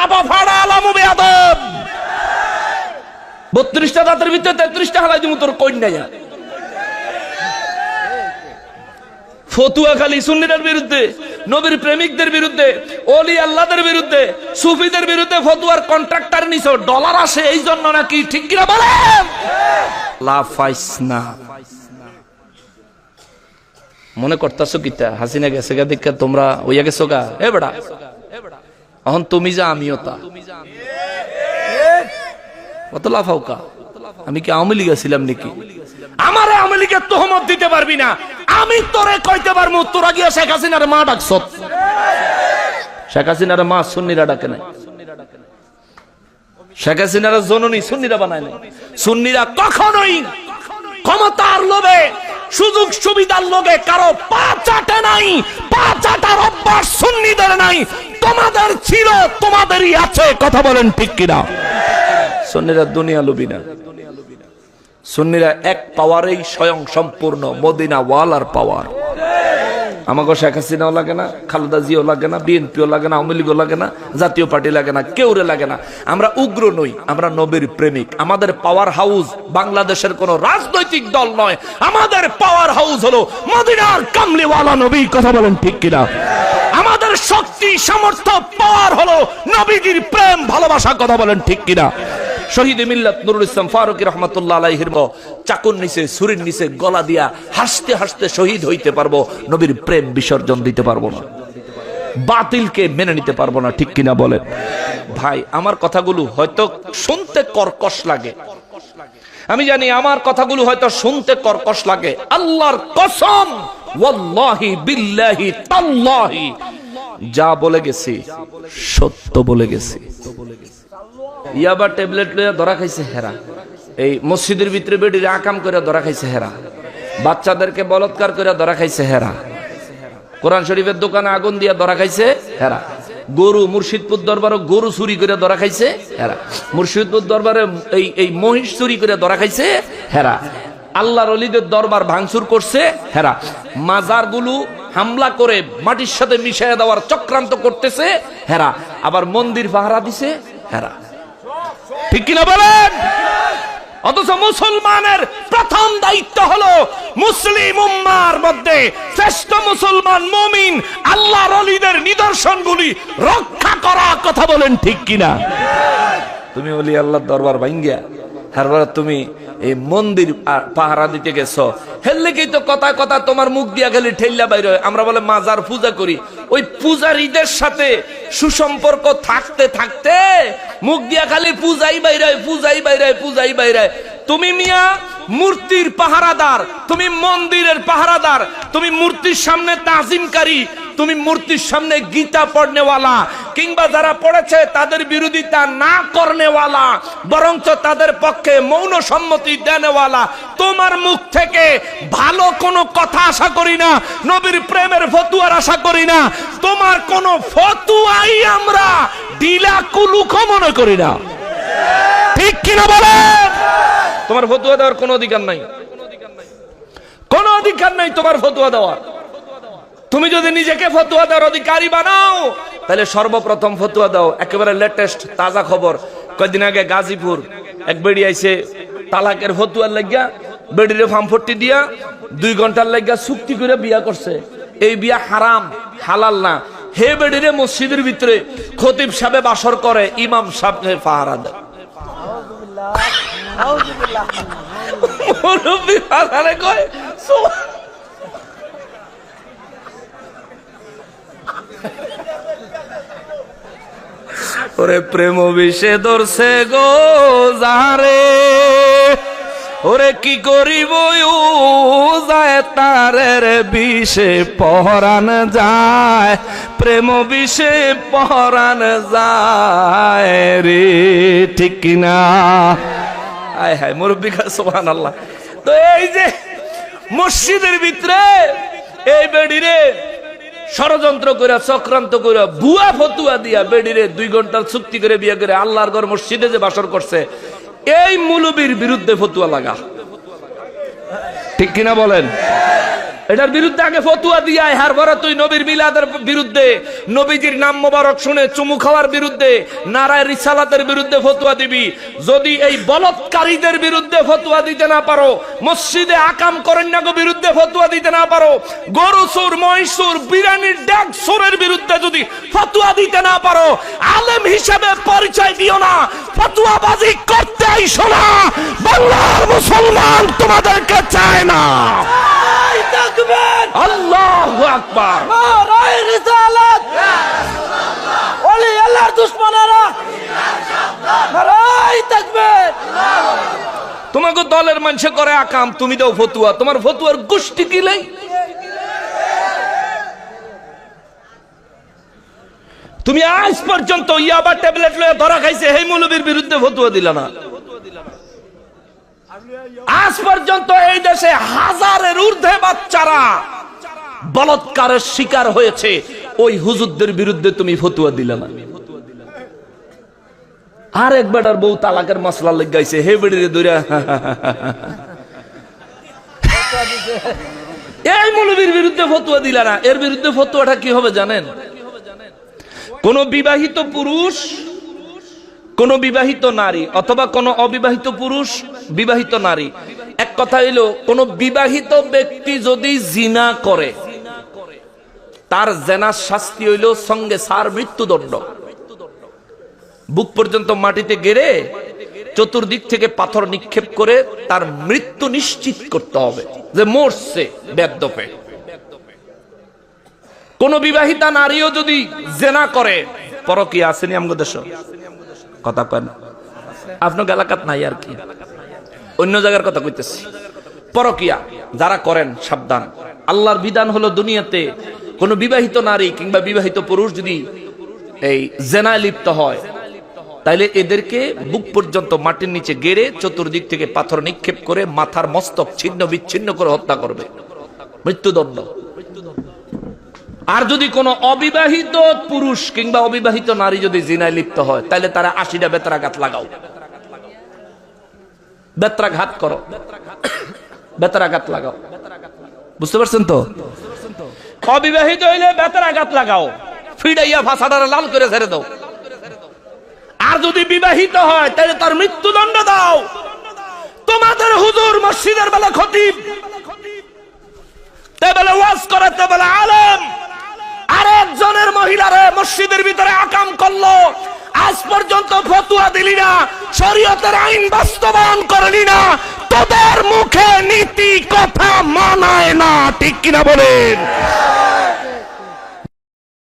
চাপা ফাড়া আলামু বত্রিশটা দাঁতের ভিতরে তেত্রিশটা হালাই দিব তোর কন্যা যা ফতুয়া খালি সুন্নিদের বিরুদ্ধে, নবীর প্রেমিকদের বিরুদ্ধে অলি আল্লাহদের বিরুদ্ধে, সুফিদের বিরুদ্ধে ফতুয়ার কন্ট্রাক্টর নিছ ডলার আসে এই জন্য নাকি, ঠিক কিনা বলেন? লাফাইস না। মনে করতেছো কিতা হাসিনা গেছে গা, দেখা তোমরা ওইয়া গেছো গা? এ বেড়া। এখন তুমি যা আমিও তা। কত লাফাও কা আমি কি আওয়ামী লীগ ছিলাম নাকি? আমারে আওয়ামী লীগের তোহমত দিতে পারবি না। আমি তোরে কইতে পারব, তোরা গিয়া শেখ হাসিনার মা ডাকছ শেখ হাসিনার মা সুন্নিরা ডাকে নাই। শেখ হাসিনার জননী সুন্নিরা বানায় নাই। সুন্নিরা কখনোই ক্ষমতার লোভে, সুযোগ সুবিধার লোভে কারও পা চাটে নাই, পা চাটার অভ্যাস সুন্নিদের নাই। তোমাদের ছিল, তোমাদেরই আছে। কথা বলেন ঠিক কিনা? সুন্নিরা দুনিয়া লোভী না। সুন্নিরা এক পাওয়ারেই স্বয়ং সম্পূর্ণ মদিনা ওয়ালার পাওয়ার। আমাকে শেখ হাসিনাও লাগে না, খালেদা জিও লাগে না, বিএনপিও লাগে না, আওয়ামী লীগও লাগে না, জাতীয় পার্টি লাগে না কেউরে লাগে না। আমরা উগ্র নই, আমরা নবীর প্রেমিক। আমাদের পাওয়ার হাউস বাংলাদেশের কোন রাজনৈতিক দল নয়। আমাদের পাওয়ার হাউস হলো মদিনার কামলিওয়ালা নবী। কথা বলেন ঠিক কিনা? আমাদের শক্তি, সামর্থ্য পাওয়ার হলো নবীজির প্রেম, ভালোবাসা, কথা বলেন ঠিক কিনা। শহীদ মিল্লাত নুরুল ইসলাম ফারুক রহমতুল্লাহ আলাইহির চাকুর নিচে সুরির নিচে গলা দিয়া হাসতে হাসতে শহীদ হইতে পারব, নবীর প্রেম বিসর্জন দিতে পারব না। বাতিলকে মেনে নিতে পারব না, ঠিক কিনা বলে ভাই, আমার কথাগুলো হয়তো শুনতে কর্কশ লাগে। আমি জানি আমার কথাগুলো হয়তো শুনতে কর্কশ লাগে। আল্লাহর কসম, ওয়াল্লাহি বিল্লাহি তাল্লাহি। যা বলে গেছি, সত্য বলে গেছি। ইয়াবা ট্যাবলেট লইয়া ধরা খাইছে হেরা। এই মসজিদের ভিতরে বেডিরে আকাম করে ধরা খাইছে হেরা। বাচ্চাদেরকে বলৎকার করে ধরা খাইছে হেরা। কোরআন শরীফের দোকানে আগুন দিয়া ধরা খাইছে হেরা। গরু মুর্শিদপুর দরবারে গরু চুরি করে ধরা খাইছে হেরা। মুর্শিদপুর দরবারে এই এই মহিষ চুরি করে ধরা খাইছে হেরা। আল্লাহর অলিদের দরবার ভাঙচুর করছে হেরা। মাজারগুলো হামলা করে মাটির সাথে মিশিয়ে দেওয়ার চক্রান্ত করতেছে, হেরা। আবার মন্দির পাহারা দিছে, হেরা। ঠিক কিনা বলেন? অথচ মুসলমানের প্রথম দায়িত্ব হলো মুসলিম উম্মার মধ্যে শ্রেষ্ঠ মুসলমান মুমিন আল্লাহর অলিদের নিদর্শনগুলি রক্ষা করা কথা বলেন ঠিক কিনা? তুমি বলি আল্লাহর দরবার ভাঙ্গিয়া হারবার তুমি এই মন্দির পাহারা দিতে গেছো। হেললে কি তো কথা কথা তোমার মুখ দিয়া গেলে ঠেল্লা বাইরে আমরা বলে মাজার পূজা করি। ওই পূজারীদের সাথে সুসম্পর্ক থাকতে থাকতে মুখ দিয়া খালি পূজাই বাইরে পূজাই বাইরে পূজাই বাইরে। তুমি মিয়া মূর্তির পাহারাদার, তুমি মন্দিরের পাহারাদার, তুমি মূর্তির সামনে তাজিমকারী, তুমি মূর্তির সামনে গীতা পড়নেওয়ালা, কিংবা যারা পড়েছে তাদের বিরোধিতা না করনেওয়ালা, বরঞ্চ তাদের পক্ষে মৌন সম্মতি দেনেওয়ালা, তোমার মুখ থেকে ভালো কোনো কথা আশা করি না, নবীর প্রেমের ফতুয়ার আশা করি না, তোমার কোনো ফতুয়াই আমরা ডিলা কুলুক মনে করি না। ঠিক কিনা বলেন? তোমার ফতুয়া দেওয়ার কোনো অধিকার নাই। কোনো অধিকার নাই তোমার ফতুয়া দেওয়ার। তুমি যদি নিজেকে ফতুয়া দেওয়ার অধিকারী বানাও, তাহলে সর্বপ্রথম ফতুয়া দাও। একেবারে লেটেস্ট তাজা খবর। কয়দিন আগে গাজীপুর এক বেড়ি আইছে, তালাকের ফতুয়ার লাগিয়া, বেড়িরে ফার্মফট্টি দিয়া, দুই ঘণ্টার লাগিয়া চুক্তি করে বিয়া করছে। এই বিয়া হারাম, হালাল না। হে বেড়িরে মসজিদের ভিতরে খতিব সাহেব বাসর করে, ইমাম সাহেব পাহারা দেয়। মুরব্বি বাজারে কয় ওরে প্রেম বিষে ধরছে গো যারে ওরে কি করিব যায় তারের বিষে পহরান যায়। প্রেম বিষে পহরান যায় রে, ঠিক কিনা হায় হায় মুরব্বী সোহান আল্লাহ তো এই যে মসজিদের ভিতরে, এই বেডিরে ষড়যন্ত্র করে চক্রান্ত করে ভুয়া ফতুয়া দিয়া বেডিরে দুই ঘণ্টার চুক্তি করে বিয়ে করে, আল্লাহর ঘর মসজিদে যে বাসর করছে, এই মুলুবির বিরুদ্ধে ফতুয়া লাগা। ঠিক কিনা বলেন? এটার বিরুদ্ধে আগে ফতুয়া দিয়া হার ভরা তুই নবীর মিলাদের বিরুদ্ধে। নবীজির নাম মোবারক শুনে চুমু খাওয়ার বিরুদ্ধে, নারায় রিসালাতের বিরুদ্ধে ফতুয়া দিবি। যদি এই বলৎকারীদের বিরুদ্ধে ফতুয়া দিতে না পারো, মসজিদে আকাম করেন না গো বিরুদ্ধে ফতুয়া দিতে না পারো গরু সুর মহিষুর, বিরানির ডাক সুরের বিরুদ্ধে যদি ফতুয়া দিতে না পারো, আলেম হিসেবে পরিচয় দিও না, ফতুয়াবাজি করতে আইসো না বাংলার মুসলমান তোমাদেরকে চায় না। তাকবীর আল্লাহ আকবার! নারাই রিসালাত! ওলি আল্লাহর দুশমনেরা! নারাই তাকবীর! তোমাকে দলের মানুষে করে আকাম তুমি দাও ফতুয়া। তোমার ফতুয়ার গোষ্ঠী কিলাই তুমি আজ পর্যন্ত ইয়াবা ট্যাবলেট লয়ে ধরা খাইছে হেই মৌলবীর বিরুদ্ধে ফতুয়া দিলা না। আজ পর্যন্ত এই দেশে হাজারের ঊর্ধ্বে বাচ্চারা বলৎকারের শিকার হয়েছে। ওই হুজুরদের বিরুদ্ধে তুমি ফতুয়া দিলা না। আর এক বেটার বউ তালাকের মশলা লেগাইছে, হে বেড়ে দৌড়া এই মৌলবীর বিরুদ্ধে ফতুয়া দিলা না। এর বিরুদ্ধে ফতুয়াটা কি হবে জানেন? কোন বিবাহিত পুরুষ, কোন বিবাহিত নারী অথবা কোন অবিবাহিত পুরুষ বিবাহিত নারী। এক কথা হইল, কোন বিবাহিত ব্যক্তি যদি জিনা করে, তার জেনার শাস্তি হইল সঙ্গে সার মৃত্যুদণ্ড। বুক পর্যন্ত মাটিতে গেড়ে চতুর্দিক থেকে পাথর নিক্ষেপ করে তার মৃত্যু নিশ্চিত করতে হবে, যে মরছে বেদ্যপে কোন বিবাহিতা নারীও যদি জেনা করে পরকি আসেনি আমগো দেশ। কথা কেন আপনার এলাকাত নাই আর কি। অন্য জায়গার কথা কইতেছি। পরকিয়া, যারা করেন, সাবধান। আল্লাহর বিধান হলো দুনিয়াতে কোন বিবাহিত নারী কিংবা বিবাহিত পুরুষ যদি এই জেনায় লিপ্ত হয়, তাইলে এদেরকে বুক পর্যন্ত মাটির নিচে গেড়ে চতুর্দিক থেকে পাথর নিক্ষেপ করে মাথার মস্তক ছিন্ন বিচ্ছিন্ন করে হত্যা করবে। মৃত্যুদণ্ড। আর যদি কোনো অবিবাহিত পুরুষ কিংবা অবিবাহিত নারী যদি জিনায় লিপ্ত হয় তাহলে তারা আশিটা বেতরাঘাত লাগাও। বেত্রাঘাত করো। বেতরাঘাত লাগাও। বুঝতে পারছেন তো? অবিবাহিত হইলে বেতরাঘাত লাগাও। ফিডাইয়া ভাষাটারে লাল করে ছেড়ে দাও। আর যদি বিবাহিত হয় তাহলে তার মৃত্যুদণ্ড দাও। তোমাদের হুজুর মসজিদের বেলা খতিব। তেবেলে ওয়াজ করে তেবেলে আলেম। আর একজনের মহিলারে মসজিদের ভিতরে আকাম করল। আজ পর্যন্ত ফতুয়া দিলি না, শরীয়তের আইন বাস্তবায়ন করলি না, তোদের মুখে নীতি, কথা মানায় না, ঠিক কিনা বলেন?